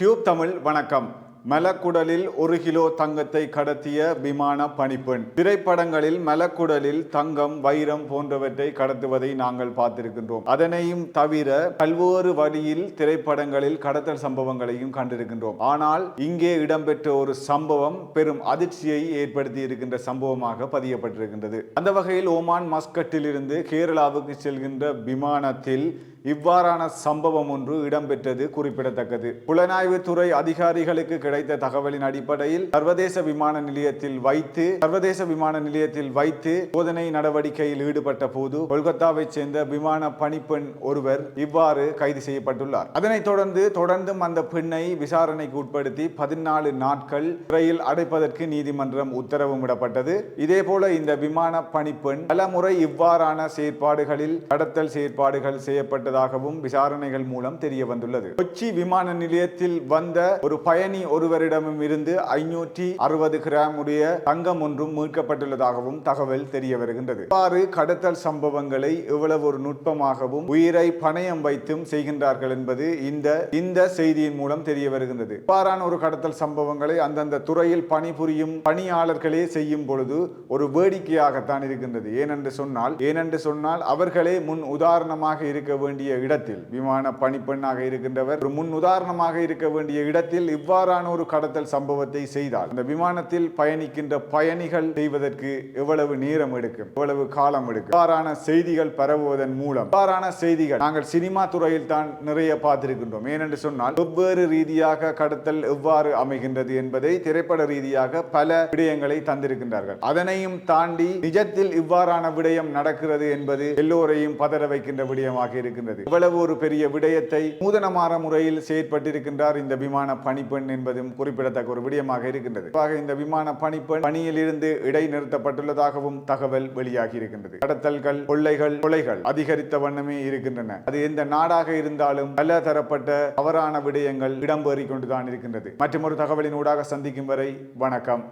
Tube Tamil வணக்கம். மலக்குடலில் ஒரு kilo தங்கத்தை கடத்திய விமான பணிப்பெண். திரைப்படங்களில் மலக்குடலில் தங்கம் வைரம் போன்றவற்றை கடத்துவதை நாங்கள் பார்த்திருக்கின்றோம். அதனையும் தவிர பல்வேறு வழியில் திரைப்படங்களில் கடத்தல் சம்பவங்களையும் கண்டிருக்கின்றோம். ஆனால் இங்கே இடம்பெற்ற ஒரு சம்பவம் பெரும் அதிர்ச்சியை ஏற்படுத்தி இருக்கின்ற சம்பவமாக பதியப்பட்டிருக்கின்றது. அந்த வகையில் ஓமான் மஸ்கட்டில் இருந்து கேரளாவுக்கு செல்கின்ற விமானத்தில் இவ்வாறான சம்பவம் ஒன்று இடம்பெற்றது குறிப்பிடத்தக்கது. புலனாய்வு துறை அதிகாரிகளுக்கு கிடைத்த தகவலின் அடிப்படையில் சர்வதேச விமான நிலையத்தில் வைத்து சர்வதேச விமான நிலையத்தில் வைத்து சோதனை நடவடிக்கையில் ஈடுபட்ட போது கொல்கத்தாவைச் சேர்ந்த விமான பணிப்பெண் ஒருவர் இவ்வாறு கைது செய்யப்பட்டுள்ளார். அதனைத் தொடர்ந்து தொடர்ந்தும் அந்த பெண்ணை விசாரணைக்கு உட்படுத்தி பதினாலு நாட்கள் சிறையில் அடைப்பதற்கு நீதிமன்றம் உத்தரவும் விடப்பட்டது இதேபோல இந்த விமான பணிப்பெண் பல முறை இவ்வாறான செயற்பாடுகளில் கடத்தல் செயற்பாடுகள் செய்யப்பட்டதாகவும் விசாரணைகள் மூலம் தெரிய வந்துள்ளது கொச்சி விமான நிலையத்தில் வந்த ஒரு பயணி ஒருவரிடமும் இருந்து ஐநூற்றி அறுபது கிராம் உடைய தங்கம் ஒன்றும் மீட்கப்பட்டுள்ளதாகவும் தகவல் தெரிய வருகின்றது. இவ்வாறு கடத்தல் சம்பவங்களை எவ்வளவு ஒரு நுட்பமாகவும் உயிரை பணயம் வைத்தும் செய்கின்றார்கள் என்பது இந்த இந்த செய்தியின் மூலம் தெரிய வருகின்றது. இவ்வாறான ஒரு கடத்தல் சம்பவங்களை அந்தந்த துறையில் பணிபுரியும் பணியாளர்களே செய்யும் பொழுது ஒரு வேடிக்கையாகத்தான் இருக்கின்றது. ஏனென்று சொன்னால் ஏனென்று சொன்னால் அவர்களே முன் உதாரணமாக இருக்க வேண்டிய இடத்தில் விமான பணிப்பெண்ணாக இருக்கின்றவர் ஒரு முன் உதாரணமாக இருக்க வேண்டிய இடத்தில் இவ்வாறான ஒரு கடத்தல் சம்பவத்தை செய்தால் அந்த விமானத்தில் பயணிக்கின்ற பயணிகள் செய்வதற்கு எவ்வளவு நேரம் எடுக்கும் எவ்வளவு காலம் எடுக்கும்? இவ்வாறான செய்திகள் பரவுவதன் மூலம் இவ்வாறான செய்திகள் நாங்கள் சினிமா துறையில் தான் நிறைய பார்த்திருக்கின்றோம். ஏனென்று சொன்னால் வெவ்வேறு ரீதியாக கடத்தல் எவ்வாறு அமைகின்றது என்பதை திரைப்பட ரீதியாக பல விடயங்களை தந்திருக்கின்றார்கள். அதனையும் தாண்டி நிஜத்தில் இவ்வாறான விடயம் நடக்கிறது என்பது எல்லோரையும் பதற வைக்கின்ற விடயமாக இருக்கின்றது. இவ்வளவு ஒரு பெரிய விடயத்தை நூதனமான முறையில் செயற்பட்டிருக்கின்றார் இந்த விமான பணிப்பெண் என்பதும் குறிப்பிடத்தக்க ஒரு விடயமாக இருக்கின்றது. இந்த விமான பணிப்பெண் பணியில் இருந்து இடைநிறுத்தப்பட்டுள்ளதாகவும் தகவல் வெளியாகி இருக்கின்றது. கடத்தல்கள் கொள்ளைகள் கொலைகள் அதிகரித்த வண்ணமே இருக்கின்றன. அது எந்த நாடாக இருந்தாலும் பல தரப்பட்ட தவறான விடயங்கள் இடம்பெறிக் கொண்டுதான் இருக்கின்றது. மற்றும் ஒரு தகவலின் ஊடாக சந்திக்கும் வரை வணக்கம்.